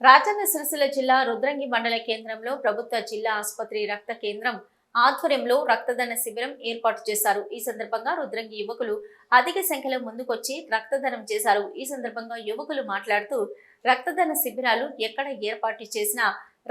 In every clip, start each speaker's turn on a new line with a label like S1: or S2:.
S1: రాజన్న సిరిసిల్ల జిల్లా రుద్రంగి మండల కేంద్రంలో ప్రభుత్వ జిల్లా ఆసుపత్రి రక్త కేంద్రం ఆధ్వర్యంలో రక్తదాన శిబిరం ఏర్పాటు చేశారు. ఈ సందర్భంగా రుద్రంగి యువకులు అధిక సంఖ్యలో ముందుకొచ్చి రక్తదానం చేశారు. ఈ సందర్భంగా యువకులు మాట్లాడుతూ రక్తదాన శిబిరాలు ఎక్కడ ఏర్పాటు చేసినా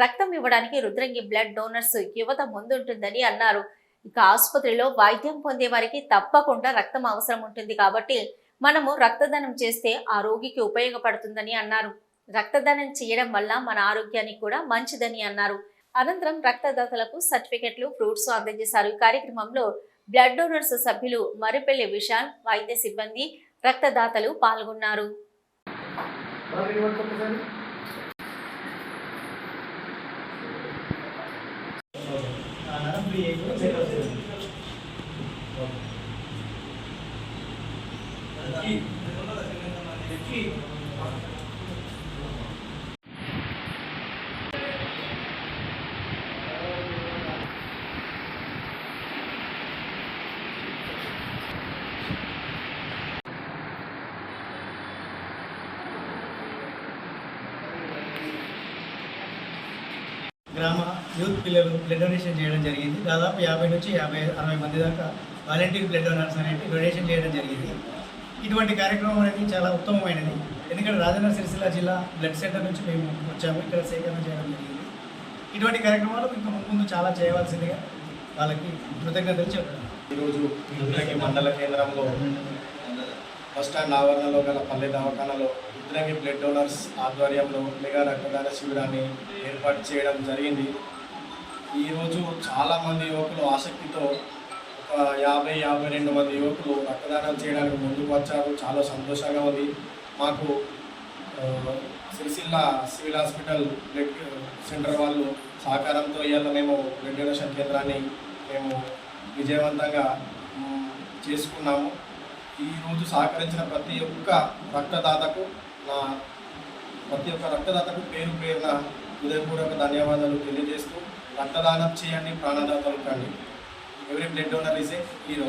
S1: రక్తం ఇవ్వడానికి రుద్రంగి బ్లడ్ డోనర్స్ యువత ముందుంటుందని అన్నారు. ఇక ఆసుపత్రిలో వైద్యం పొందే వారికి తప్పకుండా రక్తం అవసరం ఉంటుంది కాబట్టి మనము రక్తదానం చేస్తే ఆ రోగికి ఉపయోగపడుతుందని అన్నారు. రక్తదానం చేయడం వల్ల మన ఆరోగ్యానికి కూడా మంచిదని అన్నారు. అనంతరం రక్తదాతలకు సర్టిఫికెట్లు ఫ్రూట్స్ అందజేశారు. కార్యక్రమంలో బ్లడ్ డోనర్స్ సభ్యులు మరిపెల్లి విశాల్ వైద్య సిబ్బంది రక్తదాతలు పాల్గొన్నారు.
S2: గ్రామ యూత్ పిల్లలు బ్లడ్ డొనేషన్ చేయడం జరిగింది. దాదాపు యాభై నుంచి యాభై అరవై మంది దాకా వాలంటీర్ బ్లడ్ డొనర్స్ అనేది డొనేషన్ చేయడం జరిగింది. ఇటువంటి కార్యక్రమం అనేది చాలా ఉత్తమమైనది. ఎందుకంటే రాజన్న సిరిసిల్ల జిల్లా బ్లడ్ సెంటర్ నుంచి మేము వచ్చాము. ఇక్కడ సేకరణ చేయడం జరిగింది. ఇటువంటి కార్యక్రమాలు ఇంకా ముందు చాలా చేయవలసిందిగా వాళ్ళకి కృతజ్ఞతలు చెప్తాను
S3: ఈరోజు మండల కేంద్రంలో బస్ స్టాండ్ ఆవరణలో గల పల్లె దవాఖానలో రుద్రంగి బ్లడ్ డోనర్స్ ఆధ్వర్యంలో మెగా రక్తదాన శిబిరాన్ని ఏర్పాటు చేయడం జరిగింది. ఈరోజు చాలామంది యువకులు ఆసక్తితో ఒక యాభై యాభై రెండు మంది యువకులు రక్తదానం చేయడానికి ముందుకు వచ్చారు. చాలా సంతోషంగా ఉంది. మాకు Sircilla civil hospital blood centre వాళ్ళు సహకారంతో ఇవాళ మేము బ్లడ్ డొనేషన్ కేంద్రాన్ని మేము విజయవంతంగా చేసుకున్నాము. ఈరోజు సహకరించిన ప్రతి ఒక్క రక్తదాతకు నా ప్రతి ఒక్క రక్తదాతకు పేరు పేరున హృదయపూర్వక ధన్యవాదాలు తెలియజేస్తూ రక్తదానం చేయండి ప్రాణదాతలు కండి. ఎవరి blood donor is a hero